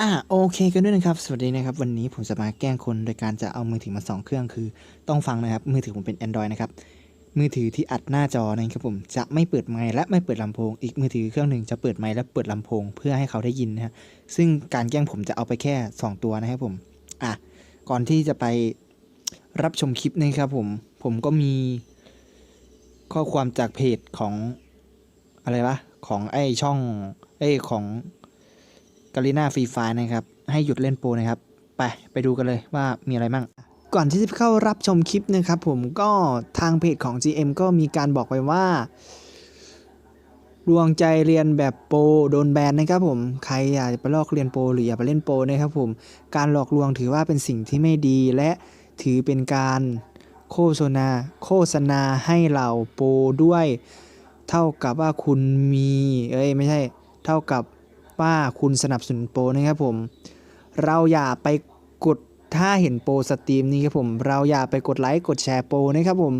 อ่าโอเคกันด้วยนะครับ สวัสดีนะครับ วันนี้ผมจะมาแกล้งคนโดยการจะเอามือถือมาสองเครื่องคือ ต้องฟังนะครับ มือถือผมเป็น Android นะครับ มือถือที่อัดหน้าจอนะครับผมจะไม่เปิดไมค์และไม่เปิดลำโพง อีกมือถือเครื่องหนึ่งจะเปิดไมค์และเปิดลำโพง เพื่อให้เขาได้ยินนะฮะซึ่งการแกล้งผมจะเอาไปแค่ 2 ตัวนะครับผมอะก่อนที่จะไปรับชมคลิปนะครับผมผมก็มีข้อความจากเพจของอะไรวะของไอช่องไอของ กาลิน่าฟรีไฟนะครับ ให้หยุดเล่นโปรนะครับ ไป ไปดูกันเลยว่ามีอะไรมั่งก่อนที่จะเข้ารับชมคลิปนะครับผมก็ทางเพจของ GM ก็มีการบอกไว้ว่าดวงใจเรียนแบบโปรโดนแบนนะครับผมใครอยากไปลอกเรียนโปรหรืออยากไปเล่นโปรนะครับผมการหลอกลวงถือว่าเป็นสิ่งที่ไม่ดีและถือเป็นการโฆษณา โฆษณาให้เราโปรด้วย เท่ากับว่าคุณมี เอ้ยไม่ใช่ เท่ากับ ว่าคุณสนับสนุนโปรนะครับผม เราอย่าไปกดถ้าเห็นโปรสตรีมนี้ครับผม เราอย่าไปกดไลค์กดแชร์โปรนะครับผม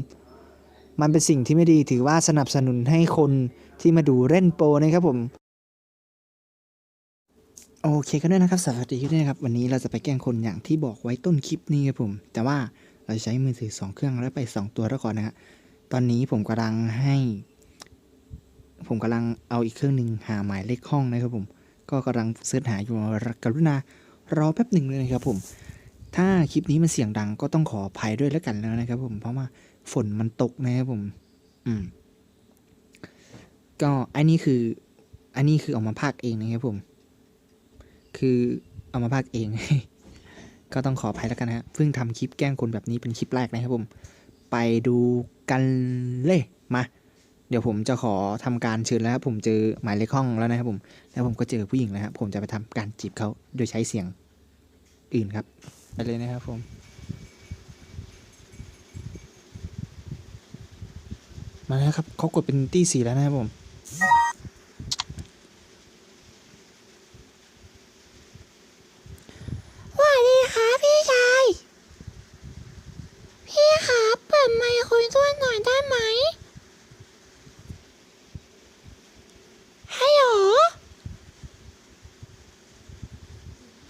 มันเป็นสิ่งที่ไม่ดีถือว่าสนับสนุนให้คนที่มาดูเล่นโปรนะครับผม โอเคกันด้วยนะครับสวัสดีด้วยนะครับ วันนี้เราจะไปแกล้งคนอย่างที่บอกไว้ต้นคลิปนี้ครับผม แต่ว่าเราจะใช้มือถือสองเครื่องแล้วไปสองตัวแล้วก่อนนะฮะตอนนี้ผมกำลังให้ ผมกำลังเอาอีกเครื่องหนึ่งหาหมายเลขห้องนะครับผม ก็กำลังเสิร์ชหาอยู่กรุณารอแป๊บหนึ่งเลยนะครับผม ถ้าคลิปนี้มันเสียงดังก็ต้องขออภัยด้วยแล้วกันแล้วนะครับผม เพราะว่าฝนมันตกนะครับผม อืม ก็อันนี้คือ อันนี้คือเอามาพากย์เองนะครับผม คือเอามาพากย์เอง ก็ต้องขออภัยแล้วกันนะฮะเพิ่งทำคลิปแกล้งคนแบบนี้เป็นคลิปแรกนะครับผม ไปดูกันเลย มา เดี๋ยวผมจะขอทำการเชิญแล้วครับผมเจอหมายเลขห้องแล้วนะครับผมแล้วผมก็เจอผู้หญิงแล้วครับผมจะไปทำการจีบเขาโดยใช้เสียงอื่นครับไปเลยนะครับผมมาแล้วครับเขากดเป็นตี้สี่แล้วนะครับผม สวัสดีครับพี่ชาย พี่ครับเปิดไมค์คุยด้วยหน่อยได้ไหมฮัลโหล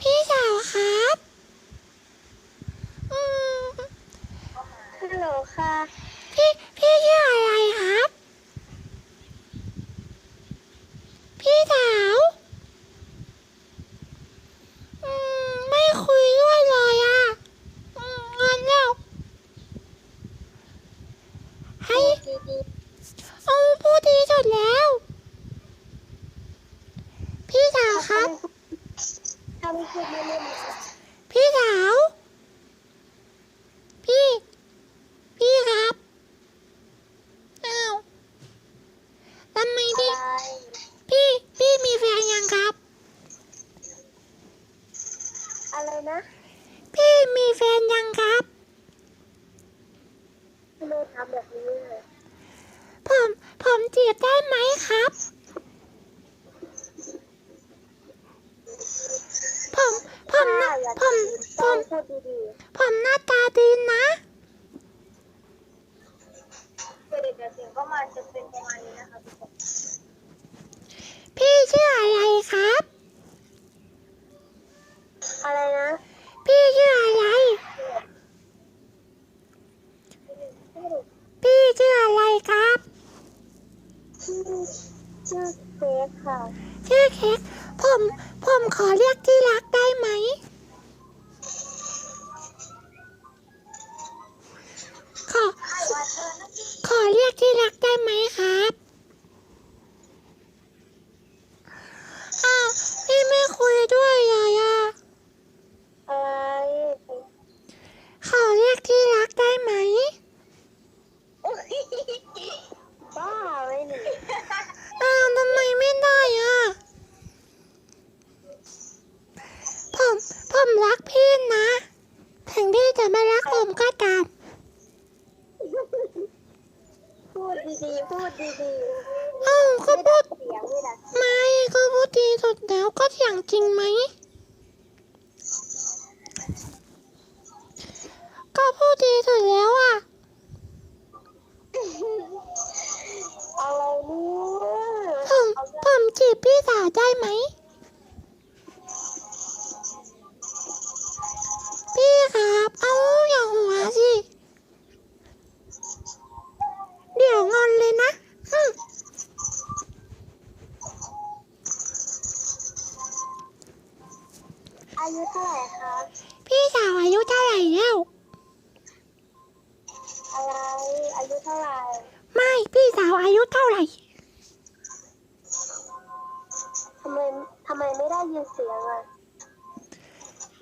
พี่สาวครับอืม ฮัลโหลค่ะ พี่พี่ชื่ออะไรครับ พี่สาวอืมไม่คุยด้วยเลยอะอืมงอนแล้วให้ดีดีเอาพูดดีสุดแล้ว พี่สาวครับ ทำคือไม่เล่น พี่สาว พี่ พี่ครับ อ้าวทำไม อะ พี่ไรพี่ พี่มีแฟนยังครับ อะไรนะ พี่มีแฟนยังครับทำไมทำแบบนี้เลยผมผมจีบได้ไหมครับ ผมผมหน้าอย่าผมผต้องมพูดดีผมหน้าตาดีนะๆเดี๋ยวเดี๋ยวเสียงก็มาจะเป็นประมาณนี้นะคะทุกคนพี่ ชื่ออะไรครับ อะไรนะ พี่ชื่ออะไร พี่ชื่ออะไรครับชื่อชื่อเค้กค่ะ ชื่อเค้กผม ผมขอเรียกที่รักได้ไหม ขอ ขอเรียกที่รักได้ไหมครับ อ้าว พี่ไม่คุยด้วยเลยอะ อะไร ขอเรียกที่รักได้ไหม บ้าไหมหนู อ้าวทำไมไม่ได้อะ ผม ผมรักพี่นะ ถึงพี่จะไม่รักผมก็ตาม พูดดีๆ พูดดีเอ้าๆก็พูดเสียงไม่ดัดไม่ก็พูดดีสุดแล้วก็เสียงจริงไหม ก็พูดดีสุดแล้วอะ อะไรเนี่ยผมผมจีบพี่สาวได้ไหม ท่าไหร่ครับ พี่สาวอายุเท่าไหร่แล้ว อะไรอายุเท่าไหร่ไม่พี่สาวอายุเท่าไหร่ทำไมทำไมไม่ได้ยินเสียงอะ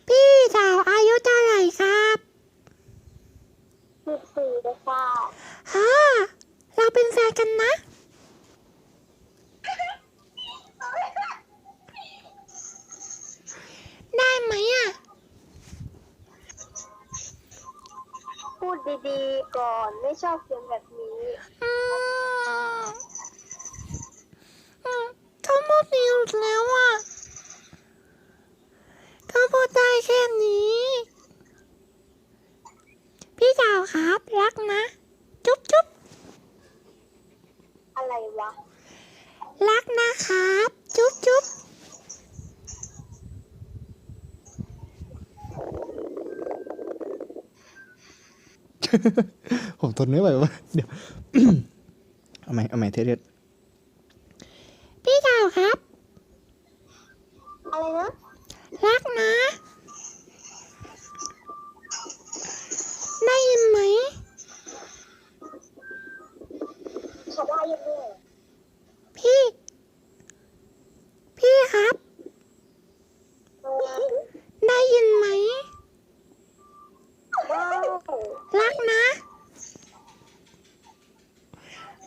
พี่สาวอายุเท่าไหร่ครับ สิบสี่เลยค่ะ ฮ่าเราเป็นแฟนกันนะ ได้ไหมอะ พู ดดีๆก่อนไม่ชอบเสียงแบบนี้อืมอืมเขาพูดดีอยู่แล้วอะเขาพูดได้แค่นี้ พี่สาวครับรักนะ จุ๊บจุ๊บอะไรวะ รักนะครับ จุ๊บจุ๊บ ผมทนไม่ไหววะเดี๋ยวเอาใหม่เอาใหม่เทสพี่สาวครับ อะไรนะรักนะ ได้ยินไหมขอได้ยังไง พี่ พี่ครับ ได้ยินไหม ได้ รักนะ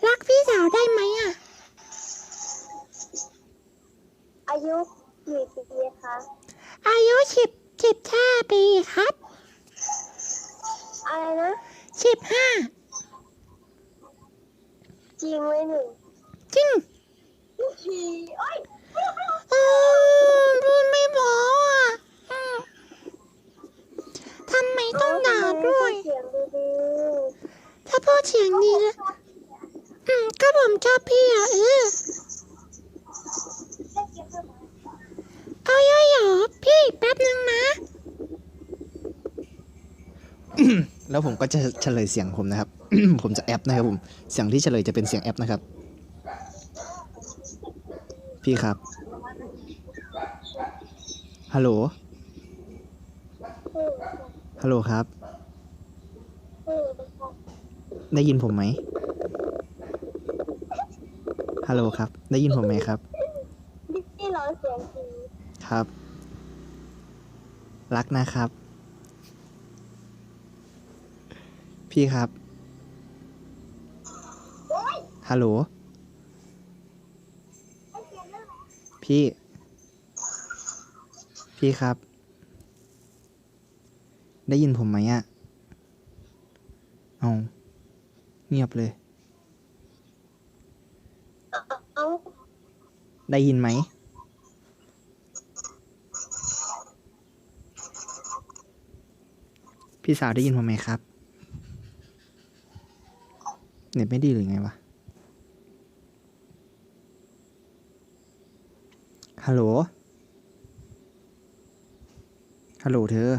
รักพี่สาวได้ไหมอะ อายุกี่ปีคะอายุสิบสิบห้าปีครับอะไรนะสิบห้าจริงไหมหนึ่งจริงทีเอ้ยเออพูดไม่พออะอืมทำไมต้องด่าด้วย เสียงดีถ้าพูดเสียงดีแล้ว อืมก็ผมชอบพี่อะเออเอาย่อยเหรอพี่แป๊บนึงนะ แล้วผมก็จะเฉลยเสียงผมนะครับ ผมจะแอปนะครับผม เสียงที่เฉลยจะเป็นเสียงแอปนะครับ พี่ครับ ฮัลโหล ฮัลโหลครับ ได้ยินผมไหม ฮัลโหลครับ ได้ยินผมไหมครับ นี่ร้องเสียงดีครับ รักนะครับ พี่ครับ ฮัลโหล พี่ พี่ครับ ได้ยินผมไหมอะเอาเงียบเลย เอ้า ได้ยินไหม พี่สาวได้ยินผมไหมครับ เน็ตไม่ดีหรือไงวะ ฮัลโหล ฮัลโหลเธอ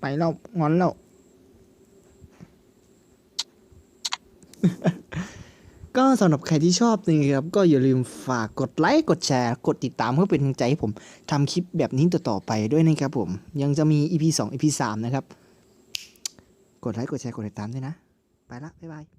ไปแล้วงอนแล้ว ก็สำหรับใครที่ชอบนี่ครับ ก็อย่าลืมฝากกดไลค์ กดแชร์ กดติดตามเพื่อเป็นกำลังใจให้ผมทำคลิปแบบนี้ต่อๆไปด้วยนะครับผม ยังจะมี EP 2 EP 3 นะครับ กดไลค์ กดแชร์ กดติดตามด้วยนะ ไปละ บ๊ายบาย